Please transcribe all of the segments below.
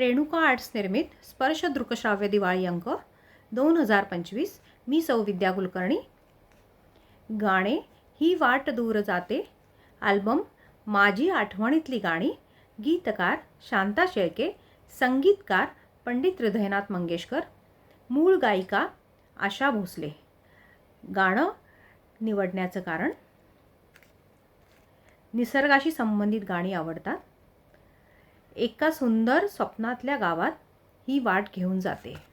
Renuka arts निर्मित स्पर्श दृकश्राव्य दिवाळी अंक दोन हजार पंचवीस मी सौ विद्या कुलकर्णी. गाणे ही वाट दूर जाते. अल्बम माझी आठवणीतली गाणी गीतकार शांता शेळके संगीतकार पंडित हृदयनाथ मंगेशकर मूळ गायिका आशा भोसले. गाणं निवडण्याचं कारण निसर्गाशी संबंधित गाणी आवडतात. एका सुंदर स्वप्नातल्या गावात ही वाट घेऊन जाते.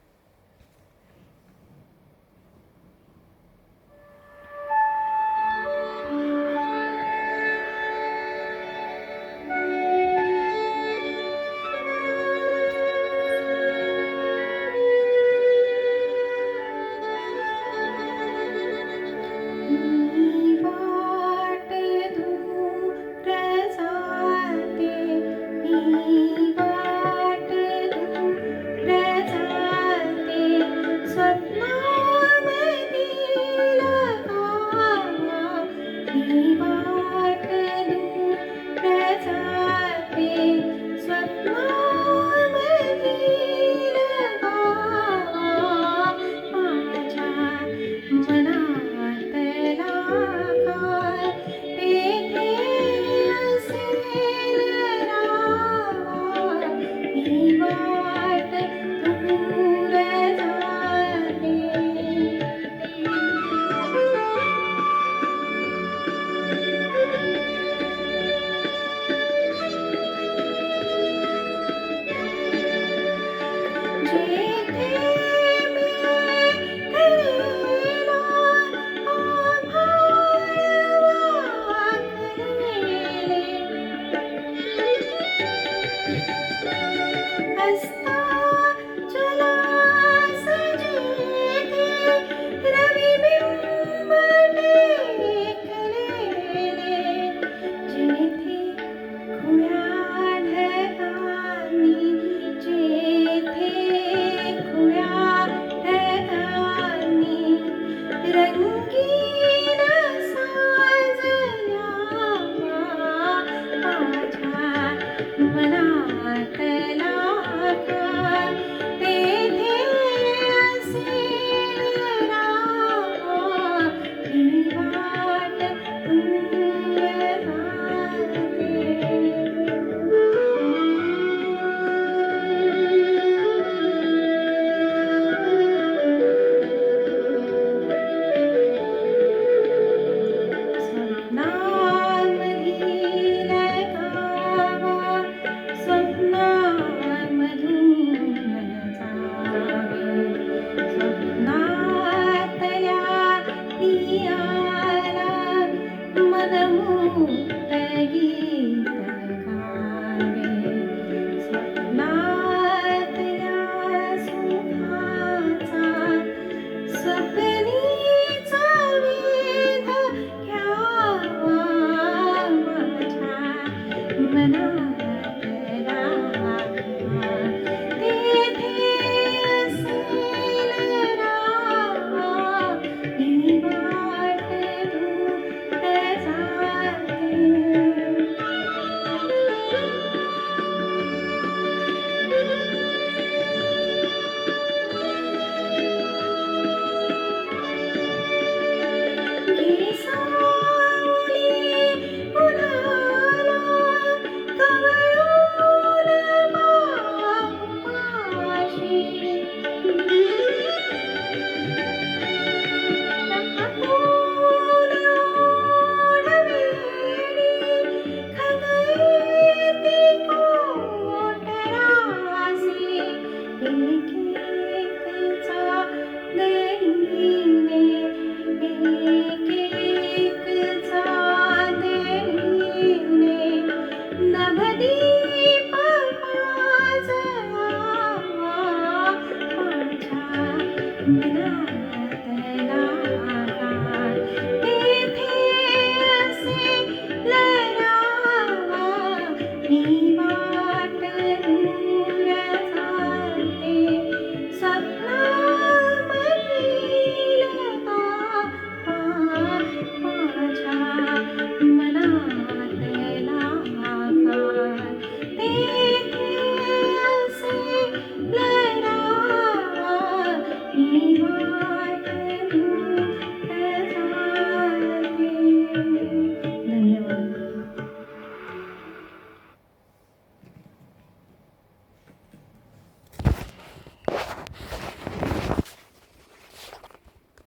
ही वाट दूर हसता चला